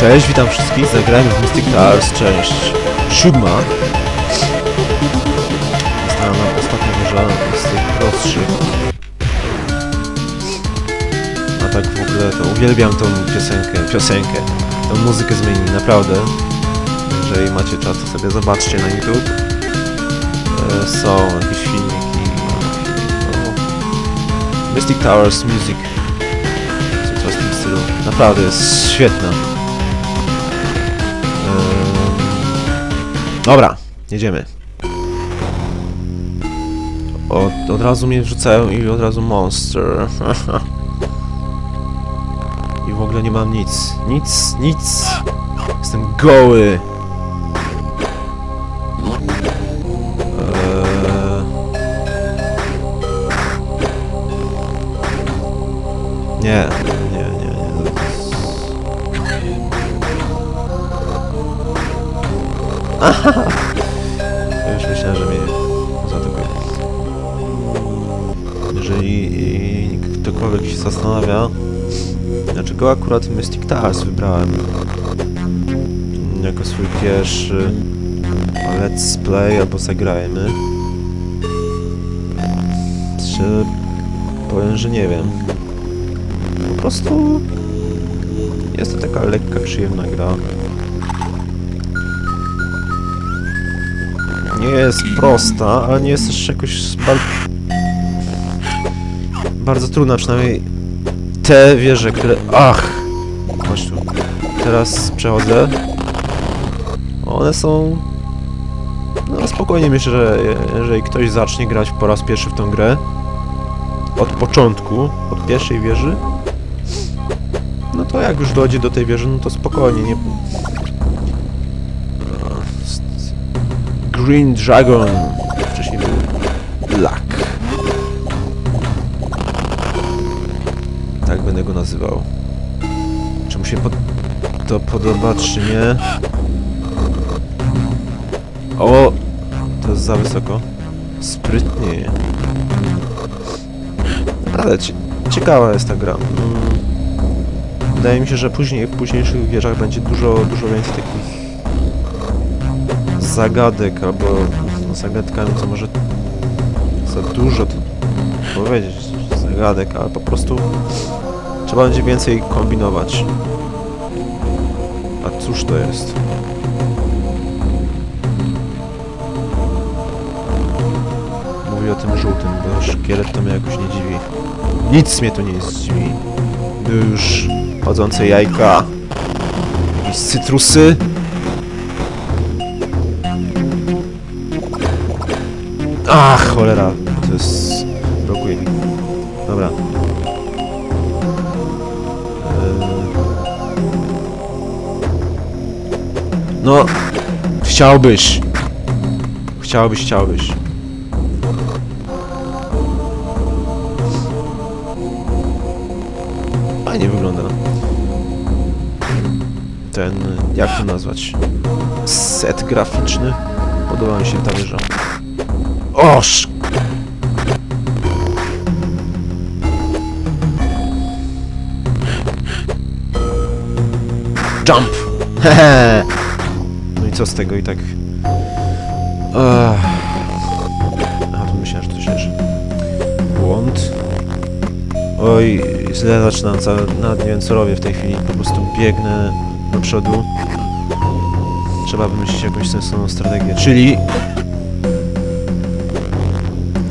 Cześć, witam wszystkich. Zagrajmy w Mystic Towers, część siódma. Została nam ostatnia wieża z tych prostszych. A tak w ogóle to uwielbiam tą piosenkę, piosenkę, tą muzykę zmieni, naprawdę. Jeżeli macie czas, to sobie zobaczcie na YouTube. E, Są jakieś filmiki. No. Mystic Towers Music. Coś w tym stylu. Naprawdę jest świetna. Dobra, jedziemy. Od, od razu mnie wrzucają i od razu monster. I w ogóle nie mam nic. Nic, nic. Jestem goły. Już myślałem, że mnie zaatakuje. Jeżeli ktokolwiek się zastanawia, dlaczego akurat Mystic Towers wybrałem jako swój pierwszy let's play albo zagrajmy, czy powiem, że nie wiem. Po prostu jest to taka lekka, przyjemna gra. Nie jest prosta, ale nie jest też jakoś bar... bardzo trudna, przynajmniej te wieże, które... Ach! Chodź tu. Teraz przechodzę. One są... No spokojnie myślę, że je- jeżeli ktoś zacznie grać po raz pierwszy w tą grę, od początku, od pierwszej wieży, no to jak już dojdzie do tej wieży, no to spokojnie, nie... Green Dragon. Wcześniej był Black. Tak będę go nazywał. Czy mu się pod... to podoba, czy nie? O! To jest za wysoko. Sprytnie. Ale cie... ciekawa jest ta gra. Mm. Wydaje mi się, że później w późniejszych wieżach będzie dużo, dużo więcej takich zagadek, albo zagadkami to może za dużo to powiedzieć, zagadek, ale po prostu trzeba będzie więcej kombinować. A cóż to jest? Mówię o tym żółtym, bo szkielet to mnie jakoś nie dziwi. Nic mnie tu nie zdziwi. Już chodzące jajka, jakieś cytrusy. Ach, cholera, to jest... blokuje mi. Dobra. Eee... No, chciałbyś. Chciałbyś, chciałbyś. Fajnie wygląda. Ten, jak to nazwać? Set graficzny. Podoba mi się ta wieża. Oż! Jump! Hehe! No i co z tego i tak... Ech. Oj, źle zaczynam, cały, nawet nie wiem co robię w tej chwili, po prostu biegnę do przodu. Trzeba wymyślić jakąś sensowną strategię, czyli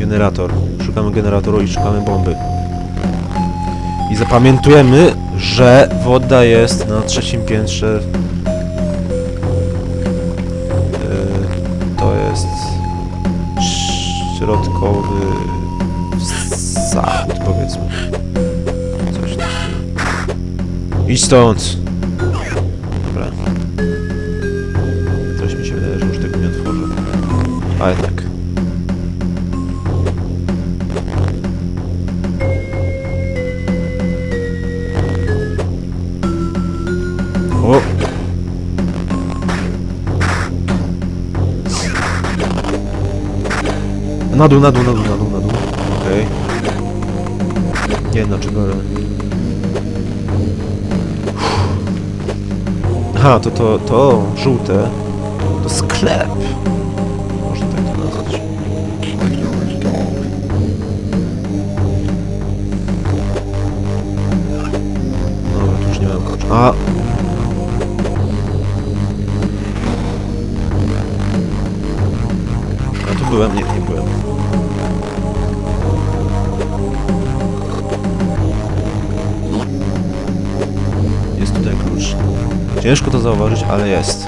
generator. Szukamy generatoru i szukamy bomby. I zapamiętujemy, że woda jest na trzecim piętrze. Yy, to jest środkowy zachód, powiedzmy. Coś stąd! Dobra. Coś mi się wydaje, że już tego nie otworzę. A jednak. Na dół, na dół, na dół, na dół, na dół. Okej. Nie, dlaczego... Aha, to to, to żółte to sklep. Ciężko to zauważyć, ale jest.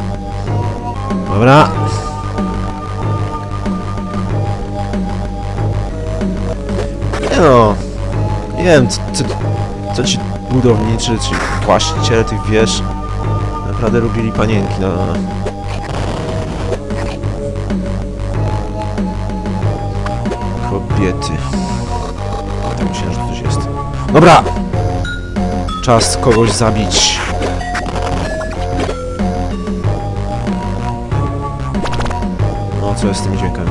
Dobra. Nie no. Nie wiem, co, co, co ci budowniczy, czy właściciele tych wież naprawdę lubili panienki na... Kobiety. Tak myślałem, że coś jest. Dobra! Czas kogoś zabić. Co jest tymi dźwiękami?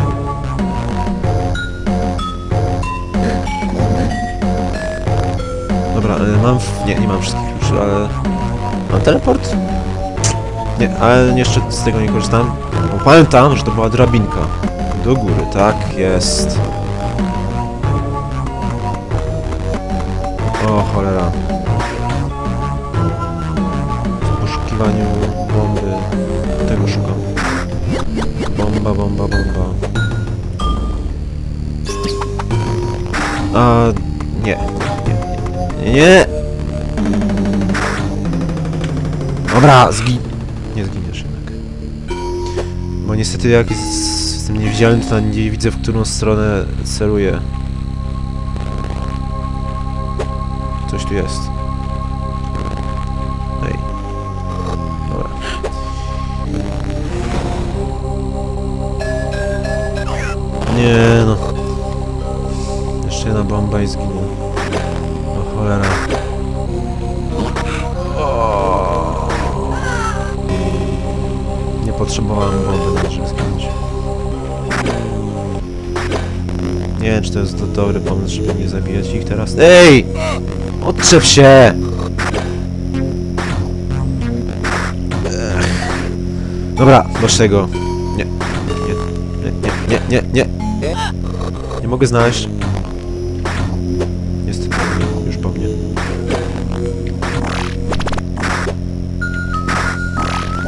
Dobra, e, mam... Nie, nie mam wszystkich kluczy, ale... Mam teleport? Nie, ale jeszcze z tego nie korzystam. Bo pamiętam, że to była drabinka. Do góry, tak? Jest. O, cholera. Nie. Dobra, zgin... Nie zginiesz jednak. Bo niestety jak jest- jestem niewidzialny, to nie widzę, w którą stronę celuję. Coś tu jest. Ej. Dobra. Nie no. Jeszcze jedna bomba i zginie. Cholera. Nie potrzebowałem to, żeby zginąć. Nie wiem, czy to jest do, dobry pomysł, żeby nie zabijać ich teraz. EJ! Odczep się! Ech. Dobra, dość tego. Nie. Nie, nie, nie, nie, nie. Nie mogę znaleźć.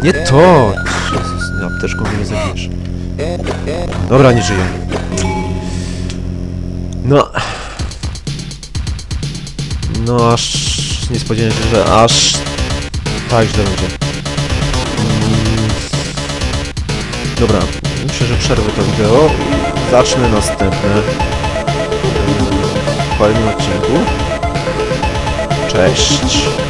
Nie to! Jezus, apteczką mnie nie zabijesz. Dobra, nie żyję. No. No aż nie spodziewałem się, że aż tak źle będzie. Dobra, myślę, że przerwę to wideo. Zacznę następne w kolejnym odcinku. Cześć!